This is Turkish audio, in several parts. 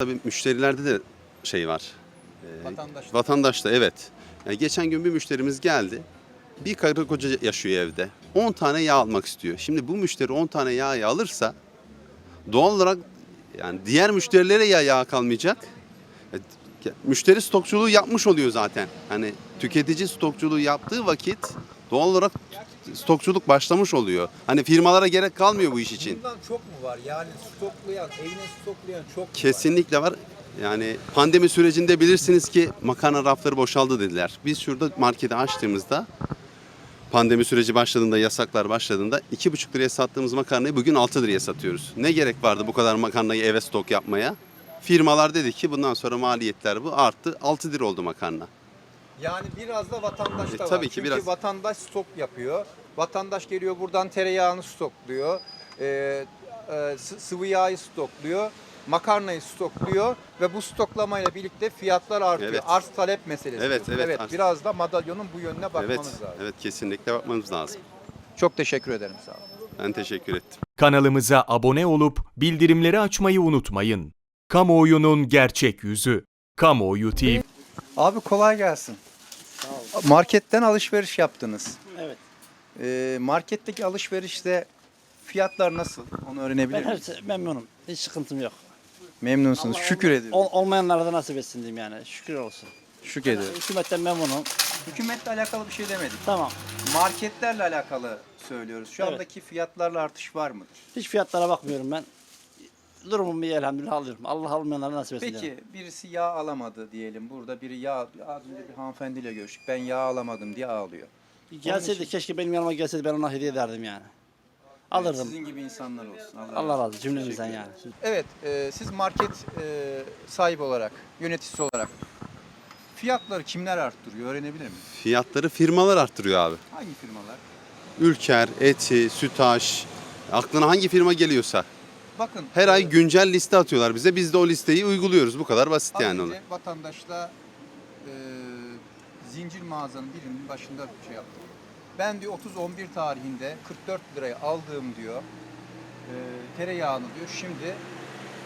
Tabii müşterilerde de şey var. Ee, Vatandaş. Vatandaşta evet. Yani geçen gün bir müşterimiz geldi. Bir karı koca yaşıyor evde. 10 tane yağ almak istiyor. Şimdi bu müşteri 10 tane yağ alırsa doğal olarak yani diğer müşterilere ya yağ kalmayacak. E, Müşteri stokçuluğu yapmış oluyor zaten. Hani tüketici stokçuluğu yaptığı vakit doğal olarak stokçuluk başlamış oluyor. Hani firmalara gerek kalmıyor bu iş için. Bundan çok mu var? Yani stoklayan, evine stoklayan çok mu? Kesinlikle var. Yani pandemi sürecinde bilirsiniz ki makarna rafları boşaldı dediler. Biz şurada marketi açtığımızda pandemi süreci başladığında, yasaklar başladığında 2,5 liraya sattığımız makarnayı bugün 6 liraya satıyoruz. Ne gerek vardı bu kadar makarnayı eve stok yapmaya? Firmalar dedi ki bundan sonra maliyetler bu arttı. 6 lira oldu makarna. Yani biraz da vatandaşta E, var. tabii ki Çünkü biraz. vatandaş stok yapıyor. Vatandaş geliyor buradan tereyağını stokluyor. E, sı- sıvı yağı stokluyor. Makarnayı stokluyor ve bu stoklamayla birlikte fiyatlar artıyor. Evet. Arz talep meselesi. Evet, bu. evet, arz. biraz da madalyonun bu yönüne bakmamız evet, lazım. evet kesinlikle bakmamız lazım. Çok teşekkür ederim sağ olun. Ben teşekkür ettim. Kanalımıza abone olup bildirimleri açmayı unutmayın. Kamuoyunun gerçek yüzü. Kamuoyu TV. Abi kolay gelsin. Marketten alışveriş yaptınız. Evet. Ee, marketteki alışverişte fiyatlar nasıl? Onu öğrenebilir Ben miyim? hepsi memnunum. Hiç sıkıntım yok. Memnunsunuz. Şükür ediyorum. Ol, olmayanlara da nasip etsin diyeyim yani. Şükür olsun. Şükür ediyorum. Hükümetten memnunum. Hükümetle alakalı bir şey demedik. Tamam. Marketlerle alakalı söylüyoruz. Şu Evet. andaki fiyatlarla artış var mıdır? Hiç fiyatlara bakmıyorum ben. Durumum iyi elhamdülillah alıyorum. Allah almayanlara nasip etsin. Peki birisi yağ alamadı diyelim. Burada biri yağ, az önce bir hanımefendiyle görüştük. Ben yağ alamadım diye ağlıyor. Gelseydi keşke benim yanıma gelseydi ben ona hediye ederdim yani. Alırdım. Sizin gibi insanlar olsun. Allah, Allah razı razı olsun cümlemizden Teşekkür yani. Evet, e, siz market e, sahibi olarak, yöneticisi olarak fiyatları kimler arttırıyor öğrenebilir miyim? Fiyatları firmalar arttırıyor abi. Hangi firmalar? Ülker, Eti, Sütaş, aklına hangi firma geliyorsa. Bakın. Her e, ay güncel liste atıyorlar bize. Biz de o listeyi uyguluyoruz. Bu kadar basit az yani önce onu. vatandaşla e, zincir mağazanın birinin başında şey yaptım. Ben diyor 30-11 tarihinde 44 liraya aldığım diyor e, tereyağını diyor şimdi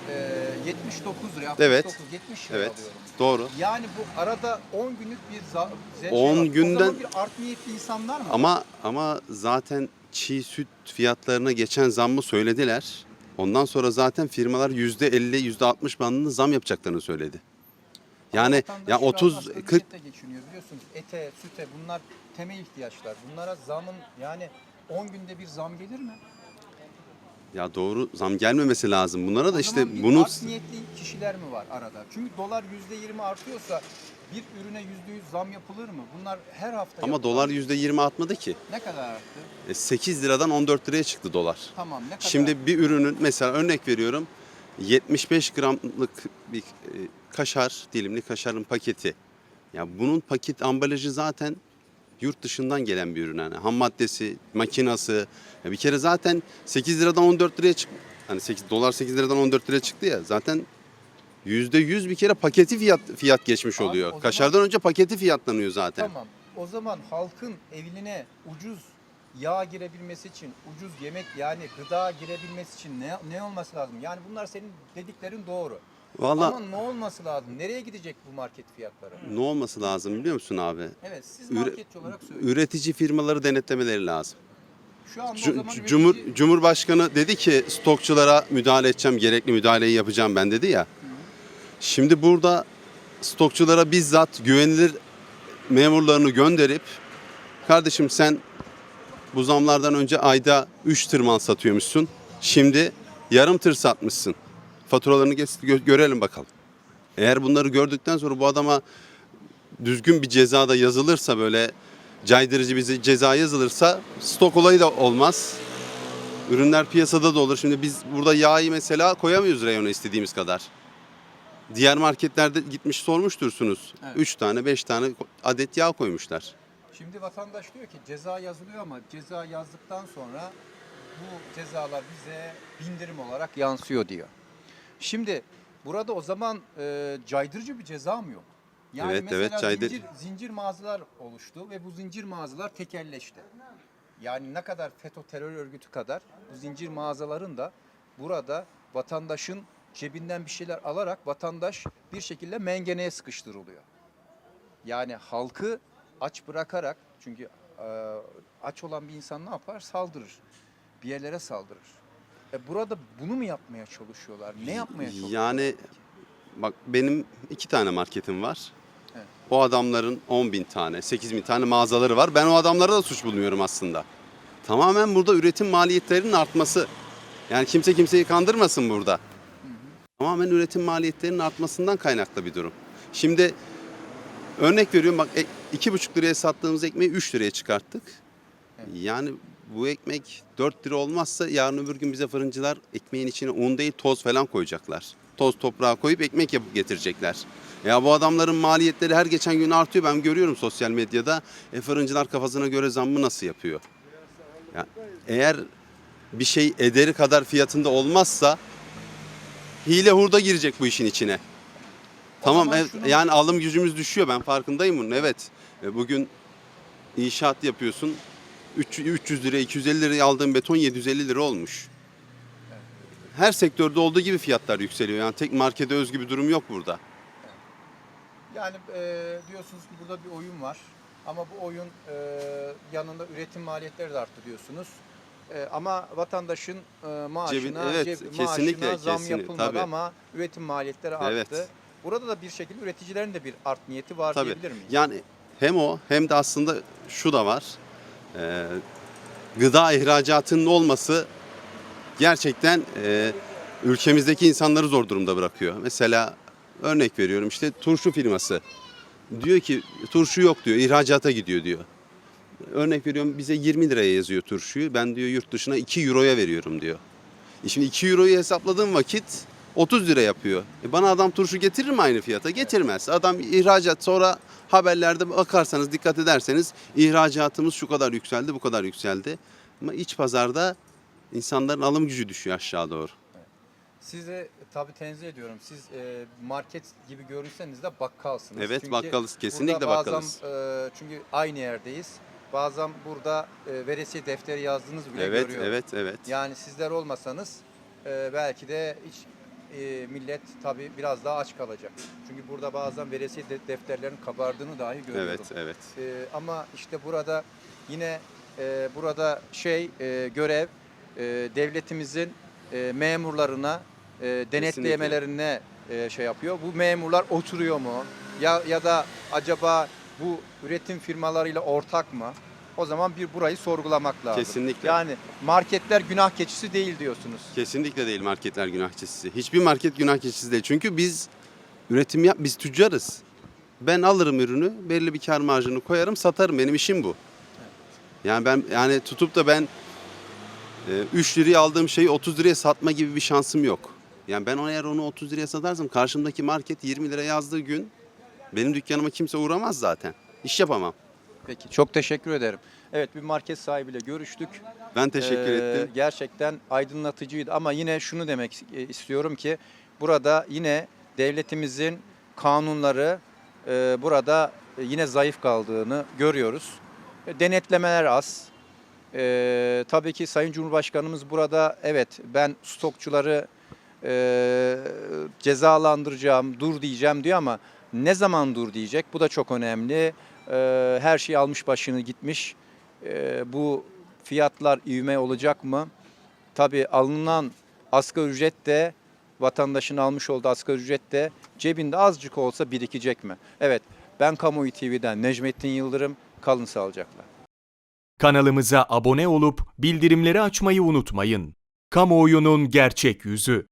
e, 79 liraya 69, Evet. 70 liraya Evet. alıyorum. Doğru. Yani bu arada 10 günlük bir za- ze- 10 var. O günden- zaman bir art niyetli insanlar mı? Ama ama zaten çiğ süt fiyatlarına geçen zammı söylediler. Ondan sonra zaten firmalar %50, %60 bandında zam yapacaklarını söyledi. Yani ya biraz 30 asgari 40 ücretle geçiniyor biliyorsunuz. Ete, süte bunlar temel ihtiyaçlar. Bunlara zamın yani 10 günde bir zam gelir mi? Ya doğru zam gelmemesi lazım. Bunlara da O işte zaman bir bunu art niyetli kişiler mi var arada? Çünkü dolar %20 artıyorsa bir ürüne %100 zam yapılır mı? Bunlar her hafta ama yapılan- dolar %20 artmadı ki. ne kadar arttı? E, 8 liradan 14 liraya çıktı dolar. Tamam ne kadar? Şimdi bir ürünün mesela örnek veriyorum 75 gramlık bir e, kaşar dilimli kaşarın paketi. Ya bunun paket ambalajı zaten yurt dışından gelen bir ürün yani. Ham maddesi, makinası. Ya bir kere zaten 8 liradan 14 liraya çık hani 8 dolar 8 liradan 14 liraya çıktı ya. Zaten %100 bir kere paketi fiyat fiyat geçmiş Abi, oluyor. o zaman- Kaşardan önce paketi fiyatlanıyor zaten. Tamam. O zaman halkın evine ucuz yağ girebilmesi için, ucuz yemek yani gıda girebilmesi için ne, ne olması lazım? Yani bunlar senin dediklerin doğru. Vallahi Ama ne olması lazım? Nereye gidecek bu market fiyatları? ne olması lazım biliyor musun abi? Evet siz Üre- marketçi olarak söyleyin. Üretici firmaları denetlemeleri lazım. Şu anda o Cu- zaman Cumhur, üretici- Cumhurbaşkanı dedi ki stokçulara müdahale edeceğim, gerekli müdahaleyi yapacağım ben dedi ya. Şimdi burada stokçulara bizzat güvenilir memurlarını gönderip kardeşim sen bu zamlardan önce ayda 3 tır mal satıyormuşsun. Şimdi yarım tır satmışsın. Faturalarını geç- gö- görelim bakalım. Eğer bunları gördükten sonra bu adama düzgün bir ceza da yazılırsa böyle caydırıcı bir ceza yazılırsa stok olayı da olmaz. Ürünler piyasada da olur. Şimdi biz burada yağı mesela koyamıyoruz reyona istediğimiz kadar. Diğer marketlerde gitmiş sormuştursunuz. Evet. 3 tane 5 tane adet yağ koymuşlar. Şimdi vatandaş diyor ki ceza yazılıyor ama ceza yazdıktan sonra bu cezalar bize bindirim olarak yansıyor diyor. Şimdi burada o zaman e, caydırıcı bir ceza mı yok? Yani Evet, mesela evet, caydır- zincir, zincir mağazalar oluştu ve bu zincir mağazalar tekelleşti. Yani ne kadar FETÖ terör örgütü kadar bu zincir mağazaların da burada vatandaşın cebinden bir şeyler alarak vatandaş bir şekilde mengeneye sıkıştırılıyor. Yani halkı aç bırakarak çünkü e, aç olan bir insan ne yapar? Saldırır. Bir yerlere saldırır. E burada bunu mu yapmaya çalışıyorlar? Ne yapmaya çalışıyorlar? Yani bak benim iki tane marketim var. Evet. O adamların 10 bin tane, 8 bin tane mağazaları var. Ben o adamlara da suç bulmuyorum aslında. Tamamen burada üretim maliyetlerinin artması. Yani kimse kimseyi kandırmasın burada. Tamamen üretim maliyetlerinin artmasından kaynaklı bir durum. Şimdi örnek veriyorum bak e- iki buçuk liraya sattığımız ekmeği 3 liraya çıkarttık. Yani bu ekmek 4 lira olmazsa yarın öbür gün bize fırıncılar ekmeğin içine un değil toz falan koyacaklar. Toz toprağa koyup ekmek yapıp getirecekler. Ya bu adamların maliyetleri her geçen gün artıyor. Ben görüyorum sosyal medyada. E fırıncılar kafasına göre zammı nasıl yapıyor? Ya, eğer bir şey ederi kadar fiyatında olmazsa hile hurda girecek bu işin içine. Tamam evet, şunu- yani alım gücümüz düşüyor ben farkındayım bunun evet. E, Bugün inşaat yapıyorsun 300 300 lira 250 liraya aldığın beton 750 lira olmuş. Her sektörde olduğu gibi fiyatlar yükseliyor. Yani tek markete özgü bir durum yok burada. Yani e, diyorsunuz ki burada bir oyun var. Ama bu oyun e, yanında üretim maliyetleri de arttı diyorsunuz. E, ama vatandaşın e, maaşına, Cebin- evet, ceb- kesinlikle, maaşına zam kesinlikle, yapılmadı tabii. ama üretim maliyetleri arttı. Evet. Burada da bir şekilde üreticilerin de bir art niyeti var Tabii. diyebilir miyiz? Yani hem o hem de aslında şu da var. Ee, gıda ihracatının olması gerçekten e, ülkemizdeki insanları zor durumda bırakıyor. Mesela örnek veriyorum işte turşu firması. Diyor ki turşu yok diyor ihracata gidiyor diyor. Örnek veriyorum bize 20 liraya yazıyor turşuyu. Ben diyor yurt dışına 2 euroya veriyorum diyor. E şimdi 2 euroyu hesapladığım vakit 30 lira yapıyor. E bana adam turşu getirir mi aynı fiyata? Getirmez. Adam ihracat sonra haberlerde bakarsanız dikkat ederseniz ihracatımız şu kadar yükseldi bu kadar yükseldi. Ama iç pazarda insanların alım gücü düşüyor aşağı doğru. Size tabii tenzih ediyorum. Siz e, market gibi görünseniz de bakkalsınız. Evet, Çünkü bakkalız. Kesinlikle burada bazen, bakkalız. e, çünkü aynı yerdeyiz. Bazen burada e, veresiye defteri yazdığınız bile Evet, görüyorum. evet, evet. Yani sizler olmasanız e, belki de hiç e, millet tabii biraz daha aç kalacak. Çünkü burada bazen veresiye de- defterlerin kabardığını dahi görüyorum. Evet, evet. E, ama işte burada yine e, burada şey e, görev e, devletimizin e, memurlarına e, denetlemelerine e, şey yapıyor. Bu memurlar oturuyor mu? Ya ya da acaba bu üretim firmalarıyla ortak mı? O zaman bir burayı sorgulamak lazım. Kesinlikle. Yani marketler günah keçisi değil diyorsunuz. Kesinlikle değil marketler günah keçisi. Hiçbir market günah keçisi değil. Çünkü biz üretim yap, biz tüccarız. Ben alırım ürünü, belli bir kar marjını koyarım, satarım. Benim işim bu. Yani ben yani tutup da ben e, 3 liraya aldığım şeyi 30 liraya satma gibi bir şansım yok. Yani ben eğer onu 30 liraya satarsam karşımdaki market 20 lira yazdığı gün benim dükkanıma kimse uğramaz zaten. İş yapamam. Peki çok teşekkür ederim. Evet bir market sahibiyle görüştük. Ben teşekkür Ee, ettim. Gerçekten aydınlatıcıydı ama yine şunu demek e, istiyorum ki burada yine devletimizin kanunları e, burada yine zayıf kaldığını görüyoruz. E, Denetlemeler az. E, tabii ki Sayın Cumhurbaşkanımız burada evet ben stokçuları e, cezalandıracağım, dur diyeceğim diyor ama ne zaman dur diyecek? Bu da çok önemli. E, her şey almış başını gitmiş. E, bu fiyatlar ivme olacak mı? Tabii alınan asgari ücret de vatandaşın almış olduğu asgari ücret de cebinde azıcık olsa birikecek mi? Evet ben Kamuoyu TV'den Necmettin Yıldırım kalın sağlıcakla. Kanalımıza abone olup bildirimleri açmayı unutmayın. Kamuoyunun gerçek yüzü.